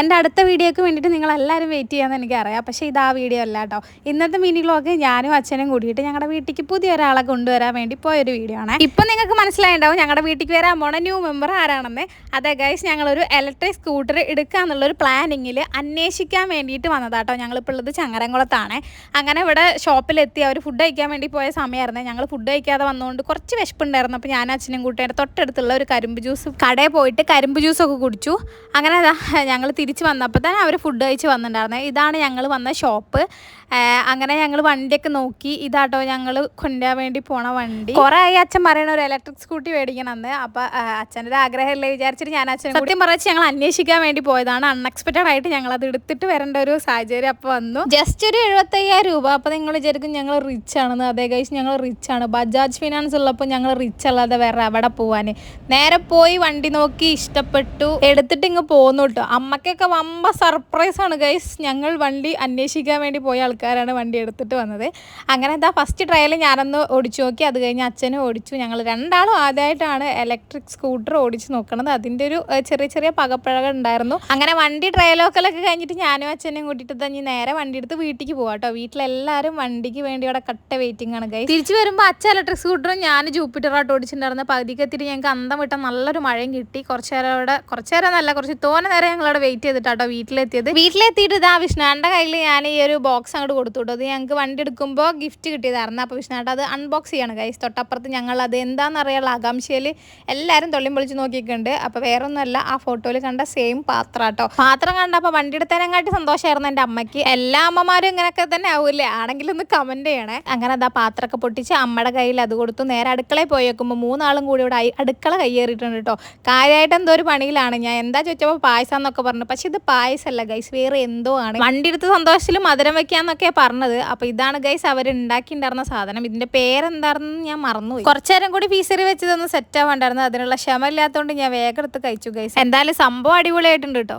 എന്റെ അടുത്ത വീഡിയോക്ക് വേണ്ടിയിട്ട് നിങ്ങൾ എല്ലാവരും വെയിറ്റ് ചെയ്യാമെന്ന് എനിക്കറിയാം. പക്ഷേ ഇത് ആ വീഡിയോ അല്ല കേട്ടോ. ഇന്നത്തെ മിനി വ്ളോഗ് ഞാനും അച്ഛനും കൂടിയിട്ട് ഞങ്ങളുടെ വീട്ടിലേക്ക് പുതിയ ഒരാളെ കൊണ്ടുവരാൻ വേണ്ടി പോയൊരു വീഡിയോ ആണ്. ഇപ്പം നിങ്ങൾക്ക് മനസ്സിലായിട്ടുണ്ടാവും ഞങ്ങളുടെ വീട്ടിലേക്ക് വരാൻ പോണ ന്യൂ മെമ്പർ ആരാണെന്ന്. അതെ ഗൈസ് ഞങ്ങളൊരു ഇലക്ട്രിക് സ്കൂട്ടർ എടുക്കാന്നുള്ളൊരു പ്ലാനിങ്ങിൽ അന്വേഷിക്കാൻ വേണ്ടിയിട്ട് വന്നതാട്ടോ ഞങ്ങളിപ്പോൾ ഉള്ളത് ചങ്ങരംകുളത്താണ്. അങ്ങനെ ഇവിടെ ഷോപ്പിലെത്തി അവർ ഫുഡ് കഴിക്കാൻ വേണ്ടി പോയ സമയമായിരുന്നു ഞങ്ങൾ ഫുഡ് കഴിക്കാതെ വന്നുകൊണ്ട് കുറച്ച് വിശപ്പുണ്ടായിരുന്നു. അപ്പോൾ ഞാൻ അച്ഛനും കൂട്ടിയുടെ തൊട്ടടുത്തുള്ള ഒരു കരിമ്പ് ജ്യൂസ് കടയിൽ പോയിട്ട് കരിമ്പ് ജ്യൂസൊക്കെ കുടിച്ചു. അങ്ങനെ ഞങ്ങൾ തിരിച്ച് വന്നപ്പോൾ തന്നെ അവർ ഫുഡ് കഴിച്ച് വന്നിട്ടുണ്ടായിരുന്നത് ഇതാണ് ഞങ്ങൾ വന്ന ഷോപ്പ് അങ്ങനെ ഞങ്ങൾ വണ്ടിയൊക്കെ നോക്കി. ഇതാട്ടോ ഞങ്ങൾ കൊണ്ടുപോകാൻ വേണ്ടി പോണ വണ്ടി. കുറേ ആയി അച്ഛൻ പറയണ ഒരു ഇലക്ട്രിക് സ്കൂട്ടി മേടിക്കണം എന്ന് അപ്പോൾ അച്ഛന്റെ ഒരു ആഗ്രഹമല്ലേ വിചാരിച്ചിട്ട് ഞാൻ അച്ഛൻ സത്യം പറഞ്ഞാൽ ഞങ്ങൾ അന്വേഷിക്കാൻ വേണ്ടി പോയതാണ്. അൺഎക്സ്പെക്റ്റഡ് ആയിട്ട് ഞങ്ങൾ അത് എടുത്തിട്ട് വരേണ്ട ഒരു സാഹചര്യം അപ്പോൾ വന്നു. ജസ്റ്റ് ഒരു എഴുപത്തയ്യായിരം രൂപ. അപ്പോൾ നിങ്ങൾ വിചാരിക്കും ഞങ്ങൾ റിച്ച് ആണെന്ന്. അതേ കഴിച്ച് ഞങ്ങൾ റിച്ച് ആണ്. ബജാജ് ഫിനാൻസ് ഉള്ളപ്പോൾ ഞങ്ങൾ റിച്ച് അല്ലാതെ വേറെ അവിടെ പോവാൻ നേരെ പോയി വണ്ടി നോക്കി ഇഷ്ടപ്പെട്ടു. എടുത്തിട്ട് ഇങ്ങ് പോന്നു കേട്ടോ അമ്മക്കൊക്കെ വമ്പ സർപ്രൈസാണ് ഗൈസ് ഞങ്ങൾ വണ്ടി അന്വേഷിക്കാൻ വേണ്ടി പോയ ആൾക്കാരാണ് വണ്ടി എടുത്തിട്ട് വന്നത്. അങ്ങനെ എന്താ ഫസ്റ്റ് ട്രയൽ ഞാനൊന്ന് ഓടിച്ചു നോക്കി. അത് കഴിഞ്ഞ് അച്ഛനും ഓടിച്ചു. ഞങ്ങൾ രണ്ടാളും ആദ്യമായിട്ടാണ് ഇലക്ട്രിക് സ്കൂട്ടർ ഓടിച്ച് നോക്കണത്. അതിന്റെ ഒരു ചെറിയ ചെറിയ പകപ്പഴകൾ ഉണ്ടായിരുന്നു. അങ്ങനെ വണ്ടി ട്രയലോക്കലൊക്കെ കഴിഞ്ഞിട്ട് ഞാനും അച്ഛനും കൂട്ടിയിട്ട് തന്നെ നേരെ വണ്ടി എടുത്ത് വീട്ടിലേക്ക് പോകാം കേട്ടോ വീട്ടിലെല്ലാവരും വണ്ടിക്ക് വേണ്ടി അവിടെ കട്ട വെയിറ്റിംഗ് ആണ് ഗൈസ് തിരിച്ചു വരുമ്പോൾ അച്ഛൻ ഇലക്ട്രിക് സ്കൂട്ടറും ഞാൻ ജൂപ്പിറ്ററായിട്ട് ഓടിച്ചിട്ടുണ്ടായിരുന്നു. പകുതിക്കെത്തിയിട്ട് ഞങ്ങൾക്ക് അന്തം വിട്ട നല്ലൊരു മഴയും കിട്ടി. കുറച്ച് നേരം അവിടെ കുറച്ച് നേരം നല്ല കുറച്ച് തോനെ നേരം ഞങ്ങളവിടെ വെയിറ്റ് ചെയ്തിട്ടാട്ടോ വീട്ടിലെത്തിയത്. വീട്ടിലെത്തിയിട്ട് ഇതാ വിഷ്ണുവിന്റെ കയ്യിൽ ഞാൻ ഈ ഒരു ബോക്സ് അങ്ങോട്ട് കൊടുത്തു അത് ഞങ്ങൾക്ക് വണ്ടി എടുക്കുമ്പോൾ ഗിഫ്റ്റ് കിട്ടിയതായിരുന്നു. അപ്പോൾ വിഷ്ണുവേട്ട അത് അൺബോക്സ് ചെയ്യാണ് കൈസ് തൊട്ടപ്പുറത്ത് ഞങ്ങൾ അത് എന്താണെന്ന് അറിയാനുള്ള ആകാംക്ഷയിൽ എല്ലാവരും തൊള്ളിയും പൊളിച്ച് നോക്കിയിട്ടുണ്ട്. അപ്പോൾ വേറെ ഒന്നുമല്ല ആ ഫോട്ടോയിൽ കണ്ട സെയിം പാത്രം കേട്ടോ പാത്രം കണ്ടപ്പോൾ വണ്ടി എടുത്തതിനെക്കാട്ടി സന്തോഷമായിരുന്നു എന്റെ അമ്മയ്ക്ക്. എല്ലാ അമ്മമാരും ഇങ്ങനെയൊക്കെ തന്നെ ആവൂലേ ആണെങ്കിലും ഒന്ന് കമന്റ് ചെയ്യണേ. അങ്ങനെ അതാ പാത്രമൊക്കെ പൊട്ടിച്ച് അമ്മയുടെ കയ്യിൽ അത് കൊടുത്തു. നേരെ അടുക്കളയിൽ പോയി വെക്കുമ്പോൾ മൂന്നാളും കൂടി ഇവിടെ അടുക്കള കയ്യേറിയിട്ടുണ്ട് കേട്ടോ കാര്യമായിട്ട് എന്തോ ഒരു പണിയിലാണ്. ഞാൻ എന്താ ചോദിച്ചപ്പോൾ പായസം എന്നൊക്കെ പറഞ്ഞു. പക്ഷെ ഇത് പായസമല്ല ഗൈസ് വേറെ എന്തോ ആണ്. വണ്ടി എടുത്ത് സന്തോഷത്തിൽ മധുരം വെക്കാന്നൊക്കെ പറഞ്ഞത്. അപ്പൊ ഇതാണ് ഗൈസ് അവർ ഉണ്ടാക്കിയിട്ടുണ്ടായിരുന്ന സാധനം. ഇതിന്റെ പേരെന്താണെന്ന് ഞാൻ മറന്നുപോയി. കുറച്ചേരം കൂടി ഫീസറി വെച്ചതൊന്ന് സെറ്റ് ആവാണ്ടായിരുന്നു. അതിനുള്ള ക്ഷമ ഇല്ലാത്തതുകൊണ്ട് ഞാൻ വേഗം എടുത്ത് കഴിച്ചു ഗൈസ് എന്തായാലും സംഭവം അടിപൊളിയായിട്ടുണ്ട് കേട്ടോ